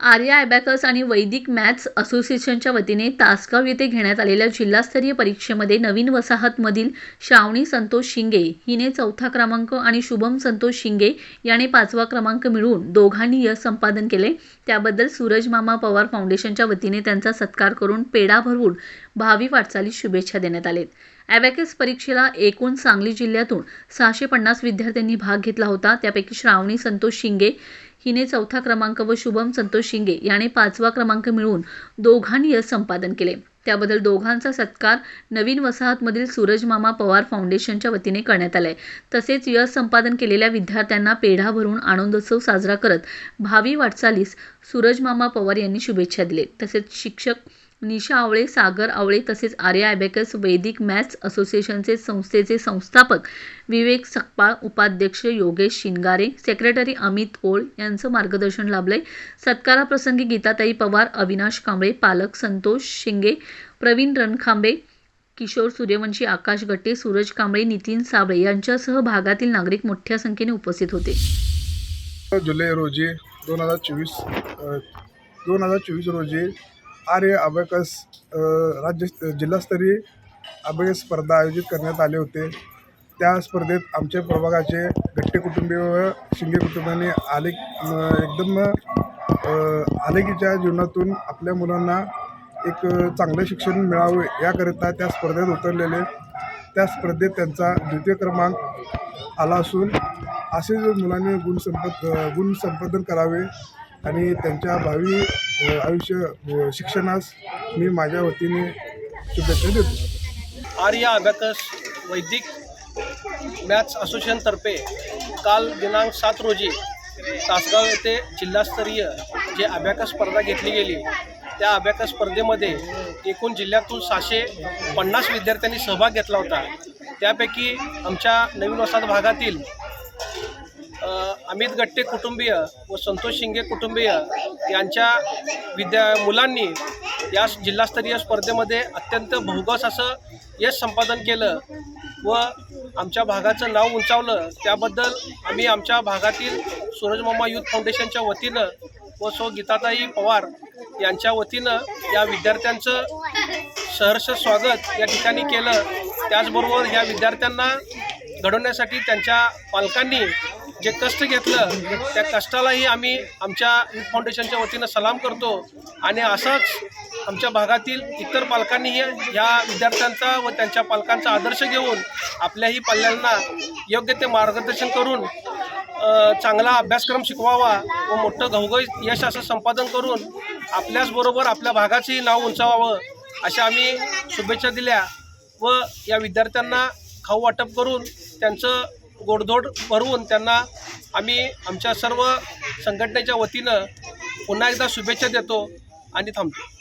Arya abacus आणि वैदिक maths असोसिएशनच्या वतीने तासगाव येथे घेण्यात आलेल्या जिल्हास्तरीय परीक्षेमध्ये नवीन वसाहतमधील श्रावणी संतोष शिंगे हिने चौथा क्रमांक आणि शुभम संतोष शिंगे याने पाचवा क्रमांक मिळवून दोघांनी यश संपादन केले. त्याबद्दल सूरज मामा पवार फाउंडेशनच्या वतीने त्यांचा सत्कार करून पेढा भरवून भावी वाटचालीस शुभेच्छा देण्यात आलेत. ॲबॅकस परीक्षेला एकूण सांगली जिल्ह्यातून सहाशे पन्नास विद्यार्थ्यांनी भाग घेतला होता. त्यापैकी श्रावणी संतोष शिंगे हिने चौथा क्रमांक व शुभम संतोष शिंगे याने पाचवा क्रमांक मिळवून दोघांनी यश संपादन केले. त्याबद्दल दोघांचा सत्कार नवीन वसाहतमधील सूरजमामा पवार फाउंडेशनच्या वतीने करण्यात आलाय. तसेच यश संपादन केलेल्या विद्यार्थ्यांना पेढा भरून आनंदोत्सव साजरा करत भावी वाटचालीस सूरजमामा पवार यांनी शुभेच्छा दिले. तसेच शिक्षक निशा आवळे सागर आवळे तसेच आर्या ॲबॅकस वैदिक मॅथ्स असोसिएशनचे संस्थेचे संस्थापक विवेक सकपाळ उपाध्यक्ष योगेश शिंगारे सेक्रेटरी अमित ओळ यांचं मार्गदर्शन लाभलंय. सत्काराप्रसंगी गीताताई पवार अविनाश कांबळे पालक संतोष शिंगे प्रवीण रणखांबे किशोर सूर्यवंशी आकाश गट्टे सूरज कांबळे नितीन साबळे यांच्यासह भागातील नागरिक मोठ्या संख्येने उपस्थित होते. जुलै रोजी दोन हजार चोवीस दोन हजार चोवीस रोजी आर्य अबॅकस राज्य जिल्हास्तरीय अभ्यास स्पर्धा आयोजित करण्यात आले होते. त्या स्पर्धेत आमच्या प्रभागाचे गट्टे कुटुंबीय व शिंगे कुटुंबाने आले एकदम आलेखीच्या आलेकीच्या जीवनातून आपल्या मुलांना एक चांगलं शिक्षण मिळावे याकरिता त्या स्पर्धेत उतरलेले. त्या स्पर्धेत त्यांचा द्वितीय क्रमांक आला असून असे जर मुलांनी गुण संपद गुण संपादन करावे आणि त्यांच्या भावी आयुष्य शिक्षणास मी माझ्या वतीने शुभेच्छा देतो. आर्य अबॅकस वैदिक मॅथ्स असोसिएशनतर्फे काल दिनांक सात रोजी तासगाव येथे जिल्हास्तरीय जे अबॅकस स्पर्धा घेतली गेली त्या अबॅकस स्पर्धेमध्ये एकूण जिल्ह्यातून सहाशे पन्नास विद्यार्थ्यांनी सहभाग घेतला होता. त्यापैकी आमच्या नवीन वसाहत भागातील अमित गट्टे कुटुंबीय व संतोष शिंगे कुटुंबीय यांच्या विद्या मुलांनी या जिल्हास्तरीय स्पर्धेमध्ये अत्यंत भोगस असं यश संपादन केलं व आमच्या भागाचं नाव उंचावलं. त्याबद्दल आम्ही आमच्या भागातील सूरजमामा युथ फाउंडेशनच्या वतीनं व सो गीताताई पवार यांच्या वतीनं या विद्यार्थ्यांचं सहर्ष स्वागत या ठिकाणी केलं. त्याचबरोबर या विद्यार्थ्यांना घडवण्यासाठी त्यांच्या पालकांनी जे कष्ट घेतलं त्या कष्टालाही आम्ही आमच्या युथ फाउंडेशनच्या वतीनं सलाम करतो. आणि असाच आमच्या भागातील इतर पालकांनीही ह्या विद्यार्थ्यांचा व त्यांच्या पालकांचा आदर्श घेऊन आपल्याही पाल्यांना योग्य ते मार्गदर्शन करून चांगला अभ्यासक्रम शिकवावा व मोठं घवघ यश असं संपादन करून आपल्याचबरोबर आपल्या भागाचंही नाव उंचावावं अशा आम्ही शुभेच्छा दिल्या व या विद्यार्थ्यांना खाऊ वाटप करून त्यांचं गोडधोड भरवून त्यांना आम्ही आमच्या सर्व संघटनेच्या वतीनं पुन्हा एकदा शुभेच्छा देतो आणि थांबतो.